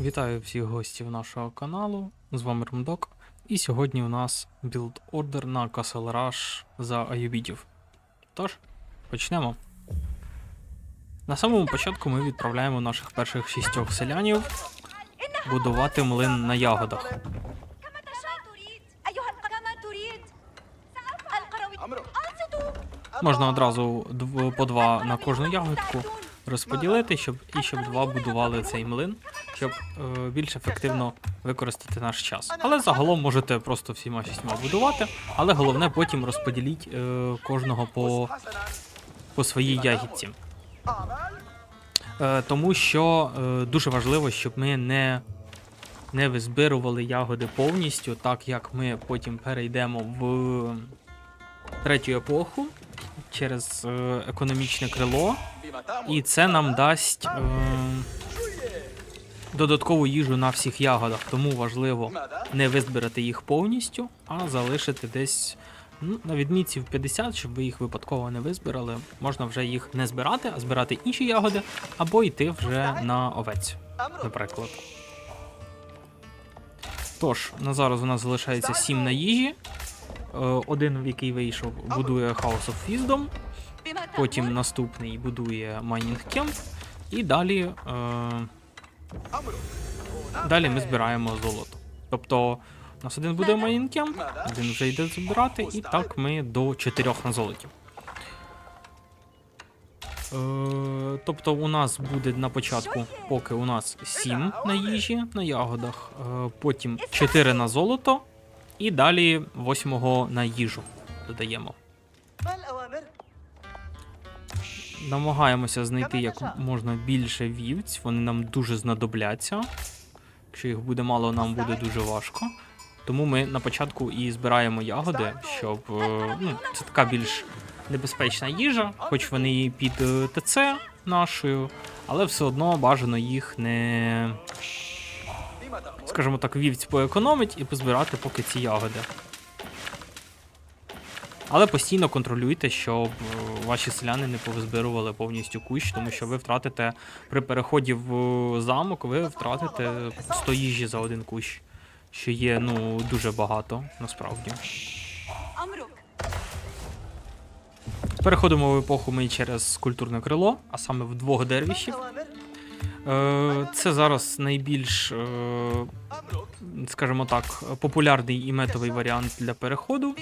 Вітаю всіх гостів нашого каналу, з вами Румдок. І сьогодні у нас білд-ордер на Castle Rush за аюбітів. Тож, почнемо. На самому початку ми відправляємо наших перших шістьох селянів будувати млин на ягодах. Можна одразу по два на кожну ягодку розподілити, щоб і щоб два будували цей млин щоб е, більш ефективно використати наш час. Але загалом можете просто всіма шістьма будувати, але головне потім розподіліть е, кожного по по своїй ягідці. Е, тому що е, дуже важливо, щоб ми не не визбирували ягоди повністю, так як ми потім перейдемо в третю епоху. Через е, економічне крило, і це нам дасть е, додаткову їжу на всіх ягодах, тому важливо не визбирати їх повністю, а залишити десь ну, на відмітці в 50, щоб ви їх випадково не визбирали. Можна вже їх не збирати, а збирати інші ягоди, або йти вже на овець, наприклад. Тож, на зараз у нас залишається 7 на їжі. Е, один, який вийшов, будує House of Wisdom, Потім наступний будує Майнінг Кемп. І далі. Е Далі ми збираємо золото. Тобто у нас один буде маїнкем, один вже йде збирати, і так ми до 4 на золоті. Е, тобто у нас буде на початку, поки у нас 7 на їжі, на ягодах, е, потім 4 на золото, і далі 8 на їжу додаємо намагаємося знайти як можна більше вівць. Вони нам дуже знадобляться. Якщо їх буде мало, нам буде дуже важко. Тому ми на початку і збираємо ягоди, щоб е, ну, це така більш небезпечна їжа, хоч вони і під е, ТЦ нашою, але все одно бажано їх не, скажімо так, вівць поекономить і позбирати поки ці ягоди. Але постійно контролюйте, щоб е, ваші селяни не повизбирували повністю кущ, тому що ви втратите при переході в замок, ви втратите 100 їжі за один кущ, що є ну дуже багато насправді. Переходимо в епоху ми через культурне крило, а саме в двох дервішів. Е, це зараз найбільш, е, скажімо так, популярний і метовий варіант для переходу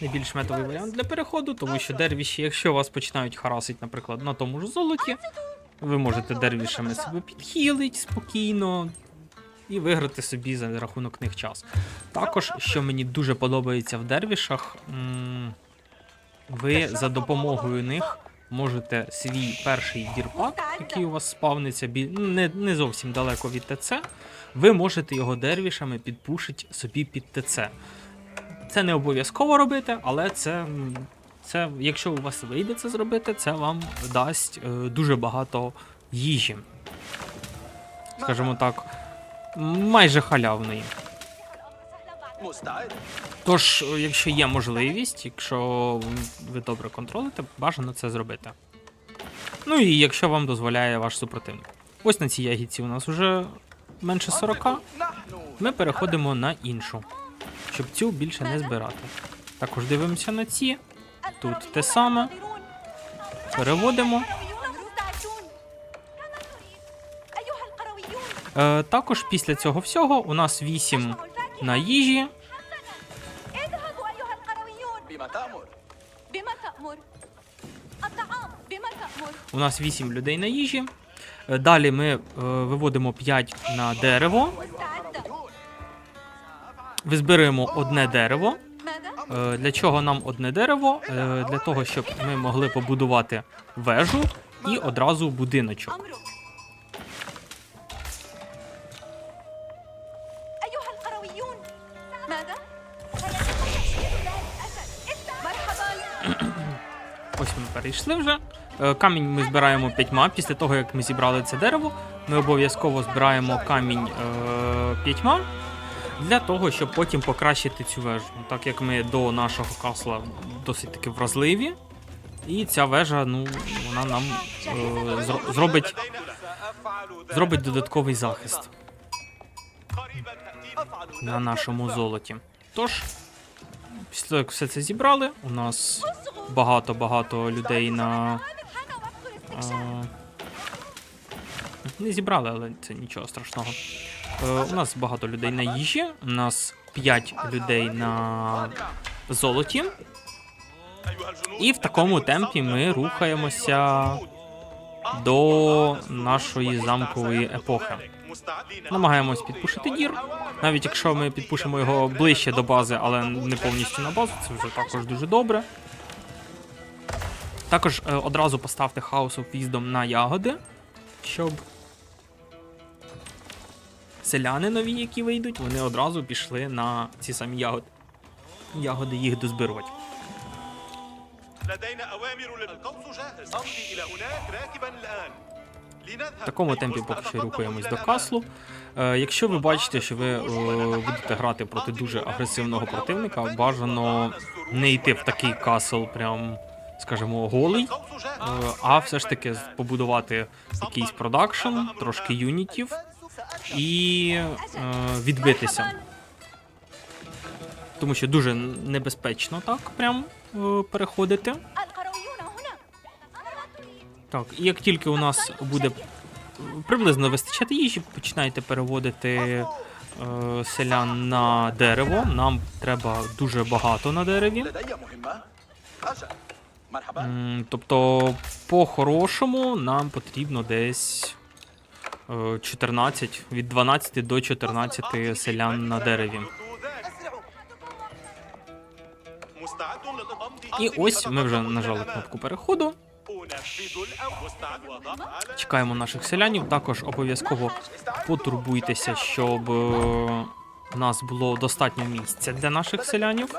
найбільш метовий варіант для переходу, тому що дервіші, якщо вас починають харасити, наприклад, на тому ж золоті, ви можете дервішами себе підхилити спокійно і виграти собі за рахунок них час. Також, що мені дуже подобається в дервішах, ви за допомогою них можете свій перший дірпак, який у вас спавниться, не зовсім далеко від ТЦ, ви можете його дервішами підпушити собі під ТЦ. Це не обов'язково робити, але це, це, якщо у вас вийде це зробити, це вам дасть е, дуже багато їжі. Скажімо так, майже халявної. Тож, е, якщо є можливість, якщо ви добре контролите, бажано це зробити. Ну і якщо вам дозволяє ваш супротивник. Ось на цій ягідці у нас уже менше 40, ми переходимо на іншу, щоб цю більше не збирати. Також дивимося на ці. Тут те саме. Переводимо. Е, Також після цього всього у нас 8 на їжі. У нас 8 людей на їжі. Е, далі ми е, виводимо 5 на дерево. Ви зберемо одне дерево. Е, для чого нам одне дерево? Для того, щоб ми могли побудувати вежу і одразу будиночок. Перейшли вже. Е, Камінь ми збираємо п'ятьма. Після того, як ми зібрали це дерево, ми обов'язково збираємо камінь е, п'ятьма для того, щоб потім покращити цю вежу. Так як ми до нашого касла досить таки вразливі, І ця вежа, ну, вона нам е, зро- зробить, зробить додатковий захист на нашому золоті. Тож, після того, як все це зібрали, у нас багато-багато людей на. Е, не зібрали, але це нічого страшного. Е, у нас багато людей на їжі, у нас 5 людей на золоті. І в такому темпі ми рухаємося до нашої замкової епохи. Намагаємось підпушити дір. Навіть якщо ми підпушимо його ближче до бази, але не повністю на базу, це вже також дуже добре. Також е, одразу поставте House of Wisdom на ягоди, щоб селяни нові, які вийдуть, вони одразу пішли на ці самі ягоди. Ягоди їх дозбирувати. لدينا أوامر للقوس جاهز أمضي إلى هناك راكبا الآن لنذهب в такому темпі поки що рухаємось до каслу. Е, якщо ви бачите, що ви е, будете грати проти дуже агресивного противника, бажано не йти в такий касл, прям, скажімо, голий, е, а все ж таки побудувати якийсь продакшн, трошки юнітів і відбитися. Тому що дуже небезпечно так прям переходити. Так, і як тільки у нас буде приблизно вистачати їжі, починайте переводити. Е, селян на дерево. Нам треба дуже багато на дереві. Тобто, по-хорошому, нам потрібно десь е, 14, від 12 до 14 селян на дереві. І ось ми вже нажали кнопку переходу. Чекаємо наших селянів. Також обов'язково потурбуйтеся, щоб у нас було достатньо місця для наших селянів.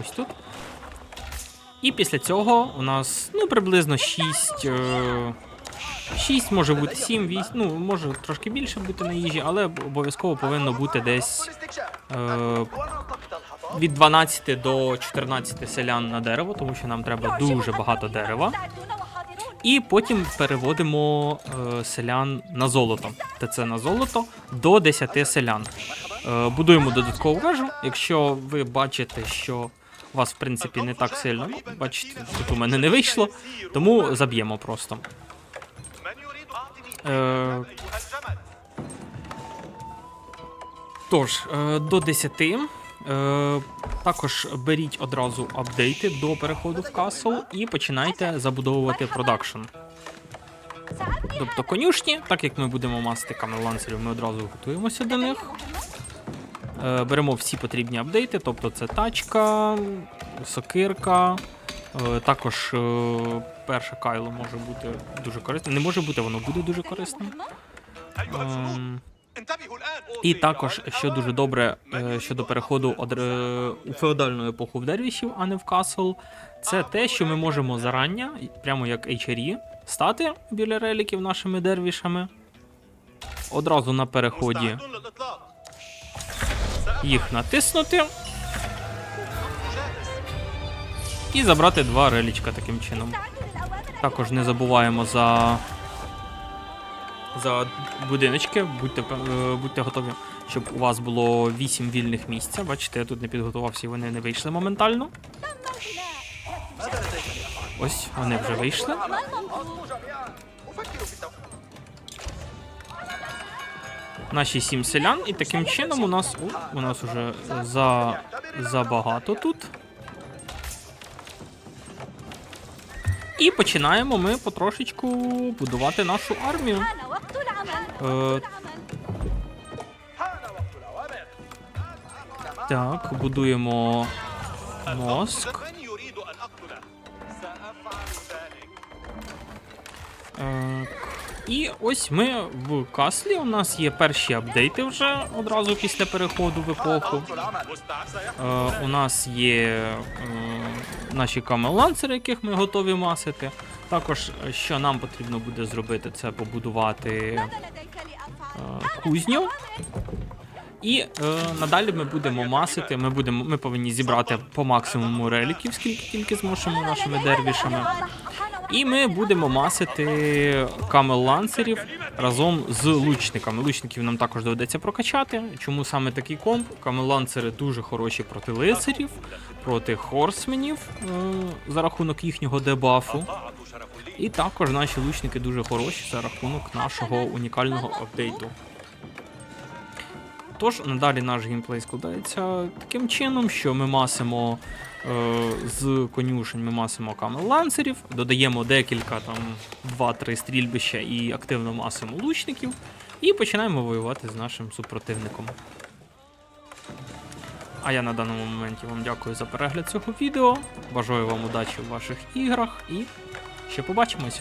Ось тут. І після цього у нас ну, приблизно 6. 6, е, може бути 7, 8, ну, може трошки більше бути на їжі, але обов'язково повинно бути десь е, від 12 до 14 селян на дерево, тому що нам треба дуже багато дерева. І потім переводимо е, селян на золото. Та це на золото до 10 селян. Е, будуємо додаткову вежу. Якщо ви бачите, що вас в принципі не так сильно бачите, тут у мене не вийшло, тому заб'ємо просто. Е, Тож, е, до 10 Е, Також беріть одразу апдейти до переходу в касл і починайте забудовувати продакшн. Тобто конюшні, так як ми будемо мастити камелансерів, ми одразу готуємося до них. Е, Беремо всі потрібні апдейти, тобто це тачка, сокирка. Е, також е, перше кайло може бути дуже корисним. Не може бути, воно буде дуже корисним. Ем, і також, що дуже добре е, щодо переходу е, у феодальну епоху в дервішів, а не в касл, це те, що ми можемо зарання, прямо як HRE, стати біля реліків нашими дервішами. Одразу на переході їх натиснути і забрати два релічка таким чином. Також не забуваємо за за будиночки, будьте е, будьте готові, щоб у вас було 8 вільних місць. Бачите, я тут не підготувався і вони не вийшли моментально. Ось, вони вже вийшли. Наші сім селян, і таким чином у нас у, у нас уже за, забагато тут. І починаємо ми потрошечку будувати нашу армію. Е, Так, будуємо мозк. Е, і ось ми в каслі. У нас є перші апдейти вже одразу після переходу в епоху. Е, у нас є е, наші камеланцери, яких ми готові масити. Також, е, що нам потрібно буде зробити, це побудувати е, кузню. І е, надалі ми будемо масити, ми будемо, ми повинні зібрати по максимуму реліків, скільки тільки зможемо нашими дервішами. І ми будемо масити камел лансерів разом з лучниками. Лучників нам також доведеться прокачати. Чому саме такий комп? Камеланцери дуже хороші проти лицарів, проти хорсменів е, за рахунок їхнього дебафу. І також наші лучники дуже хороші за рахунок нашого унікального апдейту. Тож надалі наш геймплей складається таким чином, що ми масимо е, з конюшень, ми масимо камел ланцерів, додаємо декілька там 2-3 стрільбища і активно масимо лучників, і починаємо воювати з нашим супротивником. А я на даному моменті вам дякую за перегляд цього відео. Бажаю вам удачі в ваших іграх і ще побачимось.